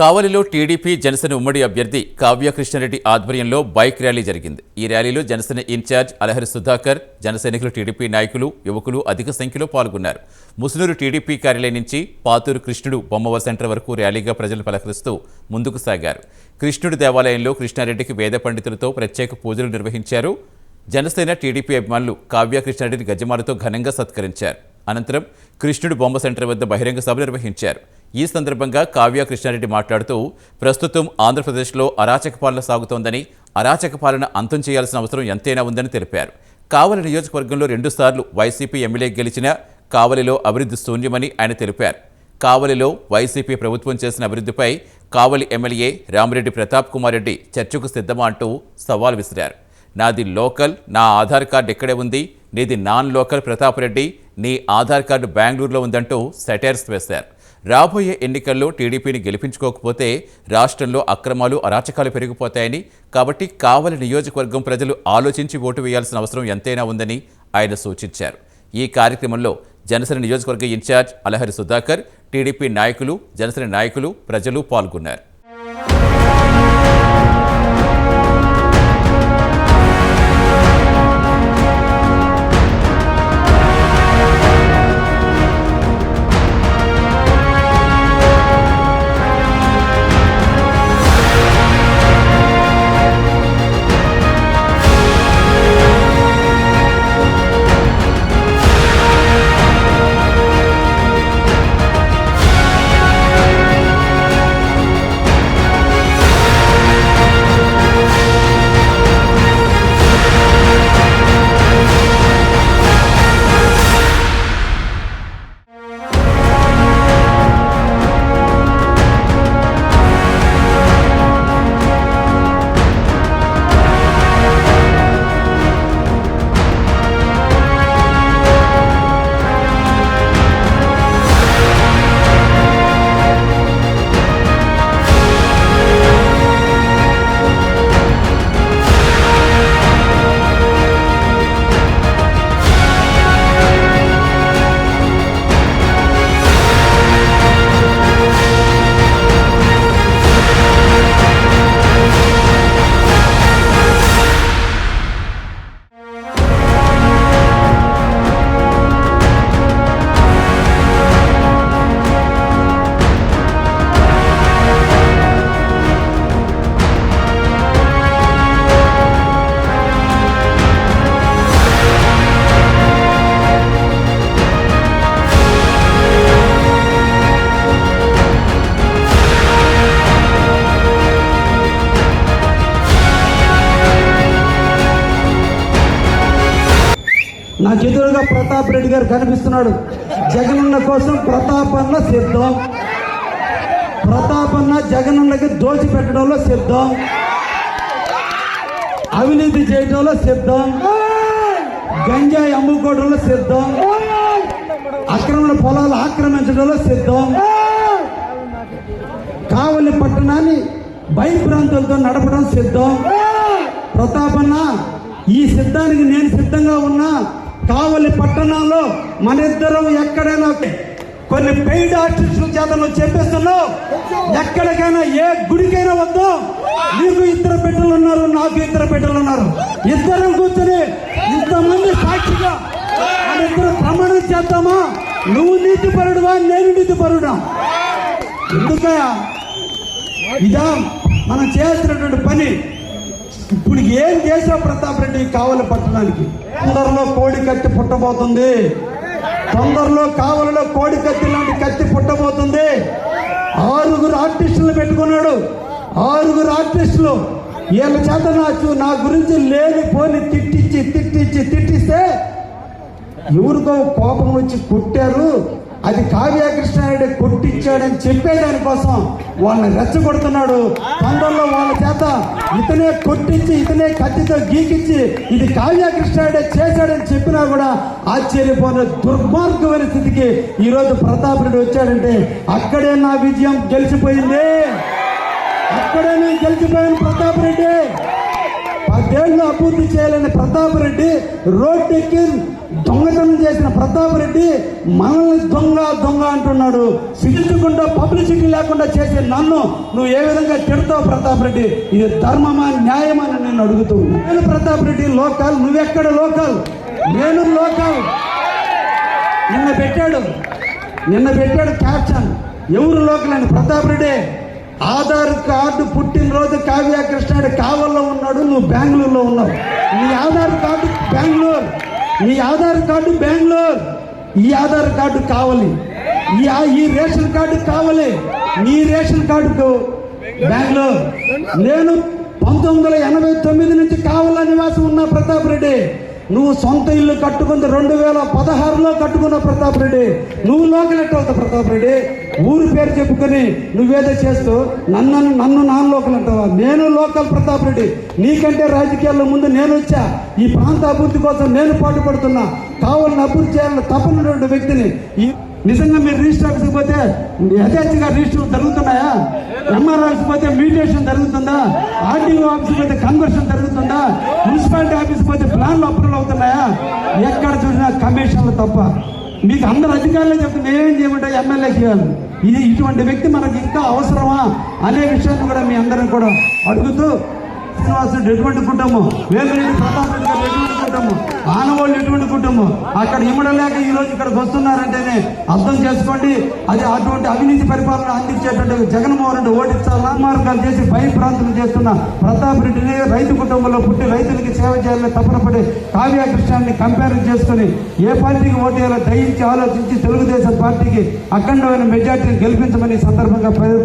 కావలిలో టీడీపీ జనసేన ఉమ్మడి అభ్యర్థి కావ్య కృష్ణారెడ్డి ఆధ్వర్యంలో బైక్ ర్యాలీ జరిగింది. ఈ ర్యాలీలో జనసేన ఇన్ఛార్జ్ అలహరి సుధాకర్ జనసైనికులు టీడీపీ నాయకులు యువకులు అధిక సంఖ్యలో పాల్గొన్నారు. ముసునూరు టీడీపీ కార్యాలయం నుంచి పాతూరు కృష్ణుడు బొమ్మవ సెంటర్ వరకు ర్యాలీగా ప్రజలు పలకరిస్తూ ముందుకు సాగారు. కృష్ణుడి దేవాలయంలో కృష్ణారెడ్డికి వేద పండితులతో ప్రత్యేక పూజలు నిర్వహించారు. జనసేన టీడీపీ అభిమానులు కావ్య కృష్ణారెడ్డిని గజమాలతో ఘనంగా సత్కరించారు. అనంతరం కృష్ణుడు బొమ్మ సెంటర్ వద్ద బహిరంగ సభ నిర్వహించారు. ఈ సందర్భంగా కావ్య కృష్ణారెడ్డి మాట్లాడుతూ ప్రస్తుతం ఆంధ్రప్రదేశ్లో అరాచక పాలన సాగుతోందని అరాచక పాలన అంతం చేయాల్సిన అవసరం ఎంతైనా ఉందని తెలిపారు. కావలి నియోజకవర్గంలో రెండుసార్లు వైసీపీ ఎమ్మెల్యే గెలిచిన కావలిలో అభివృద్ధి శూన్యమని ఆయన తెలిపారు. కావలిలో వైసీపీ ప్రభుత్వం చేసిన అభివృద్ధిపై కావలి ఎమ్మెల్యే రామిరెడ్డి ప్రతాప్ కుమార్ రెడ్డి చర్చకు సిద్ధమా అంటూ సవాల్ విసిరారు. నాది లోకల్ నా ఆధార్ కార్డు ఎక్కడే ఉంది నీది నాన్ లోకల్ ప్రతాప్ రెడ్డి నీ ఆధార్ కార్డు బెంగళూరులో ఉందంటూ సెటైర్స్ వేశారు. రాబోయే ఎన్నికల్లో టీడీపీని గెలిపించుకోకపోతే రాష్ట్రంలో అక్రమాలు అరాచకాలు పెరిగిపోతాయని. కాబట్టి కావలి నియోజకవర్గం ప్రజలు ఆలోచించి ఓటు వేయాల్సిన అవసరం ఎంతైనా ఉందని ఆయన సూచించారు. ఈ కార్యక్రమంలో జనసేన నియోజకవర్గ ఇన్ఛార్జ్ అలహరి సుధాకర్ టీడీపీ నాయకులు జనసేన నాయకులు ప్రజలు పాల్గొన్నారు. నాకు ఎదురుగా ప్రతాప్ రెడ్డి గారు కనిపిస్తున్నాడు. జగనన్న కోసం ప్రతాపన్న సిద్ధం. ప్రతాపన్న జగనన్నకి దోచి పెట్టడంలో సిద్ధం. అవినీతి చేయడంలో సిద్ధం. గంజాయి అమ్ముకోవడంలో సిద్ధం. అక్రమ పొలాలు ఆక్రమించడంలో సిద్ధం. కావలి పట్టణాన్ని భయభ్రాంతులతో నడపడం సిద్ధం. ప్రతాపన్న ఈ సిద్ధానికి నేను సిద్ధంగా ఉన్నా. కావలి పట్టణంలో మన ఇద్దరం ఎక్కడైనా కొన్ని పెయిడ్ ఆర్టిస్టుల చేత నువ్వు చెప్పేస్తున్నావు ఎక్కడికైనా ఏ గుడికైనా వద్దు. నీకు ఇద్దరు బిడ్డలు ఉన్నారు నాకు ఇద్దరు బిడ్డలు ఉన్నారు. ఇద్దరం కూర్చొని ఇంతమంది సాక్షిగా మన ఇద్దరు ప్రమాణం చేద్దామా? నువ్వు నీతి పరుడువా నేను నీతి పరుడా ఇదా మనం చేయాల్సినటువంటి పని. ఇప్పుడు ఏం చేసావు ప్రతాప్ రెడ్డి కావలి పట్టణానికి? తొందరలో కోడి కత్తి పుట్టబోతుంది. తొందరలో కావలిలో కోడి కత్తి లాంటి కత్తి పుట్టబోతుంది. ఆరుగురు ఆర్టిస్టులు పెట్టుకున్నాడు. ఆరుగురు ఆర్టిస్టులు వీళ్ళ చేత నాకు నా గురించి లేని పోని తిట్టించి తిట్టించి తిట్టిస్తే ఎవరికో కోపం వచ్చి కొట్టారు. అది కావ్యకృష్ణ నాయుడు కొట్టించాడని చెప్పేదానికోసం వాళ్ళని రెచ్చగొడుతున్నాడు. తొందరలో వాళ్ళ చేత ఇతనే కొట్టించి ఇతనే కత్తితో గీకించి ఇది కావ్య చేశాడని చెప్పినా కూడా ఆశ్చర్యపోయిన దుర్మార్గమైన స్థితికి ఈరోజు ప్రతాప్ రెడ్డి వచ్చాడంటే అక్కడే నా విజయం గెలిచిపోయింది. అక్కడే నేను గెలిచిపోయాను ప్రతాప్ రెడ్డి. పదేళ్ళు అభివృద్ధి చేయాలని ప్రతాప్ రెడ్డి రోడ్డెక్కి దొంగతనం చేసిన ప్రతాప్ రెడ్డి మనల్ని దొంగ దొంగ అంటున్నాడు. సిగ్గుకుండా పబ్లిసిటీ లేకుండా చేసే నన్ను నువ్వు ఏ విధంగా తిడతావు ప్రతాప్ రెడ్డి? ఇది ధర్మమా న్యాయమా అని నేను అడుగుతూ నేను ప్రతాప్ రెడ్డి లోకల్ నువ్వెక్కడ లోకల్? నేను లోకల్. నిన్న పెట్టాడు. నిన్న పెట్టాడు క్యాప్షన్. ఎవరు లోకల్ అని? ప్రతాప్ రెడ్డి. ఆధార్ కార్డు పుట్టినరోజు కావ్య కృష్ణాడు కావల్లో ఉన్నాడు నువ్వు బెంగళూరులో ఉన్నావు. నీ ఆధార్ కార్డు బెంగళూరు. నీ ఆధార్ కార్డు బెంగళూరు. ఈ ఆధార్ కార్డు కావాలి. ఈ రేషన్ కార్డు కావాలి. నీ రేషన్ కార్డుకు బెంగళూరు. నేను పంతొమ్మిది వందల ఎనభై తొమ్మిది నుంచి కావాల నివాసం ఉన్న ప్రతాప్ రెడ్డి. నువ్వు సొంత ఇల్లు కట్టుకుంది రెండు వేల పదహారులో కట్టుకున్న ప్రతాప్ రెడ్డి. నువ్వు లోకల్ అవుతావు ప్రతాప్ రెడ్డి. ఊరు పేరు చెప్పుకొని నువ్వేదో చేస్తూ నన్ను నన్ను నాన్ లోకల్ అంటావా? నేను లోకల్ ప్రతాప్ రెడ్డి. నీకంటే రాజకీయాల్లో ముందు నేను వచ్చా. ఈ ప్రాంత అభివృద్ధి కోసం నేను పాటుపడుతున్నా. కావాలని అభివృద్ధి చేయాలని తప్పనటువంటి వ్యక్తిని ఈ నిజంగా మీరు రిజిస్టర్ ఆఫీస్కి పోతే యథేచ్ఛగా రిజిస్టర్ జరుగుతున్నాయా? ఎంఆర్ ఆఫీస్కి పోతే మ్యూటేషన్ జరుగుతుందా? ఆర్డీఓ ఆఫీస్కి పోతే కన్వర్షన్ జరుగుతుందా? మున్సిపాలిటీ ఆఫీస్కి పోతే ప్లాన్లు అప్రూవల్ అవుతున్నాయా? ఎక్కడ చూసినా కమిషన్లు తప్ప. మీకు అందరు అధికారులే చెప్తే మేమేం చేయమంటే ఎమ్మెల్యేకి ఇవ్వాలి ఇది ఇటువంటి వ్యక్తి మనకి ఇంకా అవసరమా? అనే విషయాన్ని కూడా మీ అందరం కూడా అడుగుతూ శ్రీనివాసుడు ఎటువంటి కుటుంబం? వేరే ప్రతాప్ కుటుంబం. ఆనవాళ్ళు ఎటువంటి కుటుంబం? అక్కడ ఇమ్మడలేక ఈ రోజు ఇక్కడికి వస్తున్నారంటేనే అర్థం చేసుకోండి. అది అటువంటి అవినీతి పరిపాలన అందించేటువంటి జగన్మోహన్ రెడ్డి ఓడించాలా మార్గాలు చేసి భయభ్రాంతులు చేస్తున్న ప్రతాప్ రెడ్డిని రైతు కుటుంబంలో పుట్టి రైతులకి సేవ చేయాలని తపన పడి కావ్య కృష్ణాన్ని కంపేర్ చేసుకుని ఏ పార్టీకి ఓటు వేయాలో దయించి ఆలోచించి తెలుగుదేశం పార్టీకి అఖండమైన మెజార్టీని గెలిపించమని సందర్భంగా ప్రజల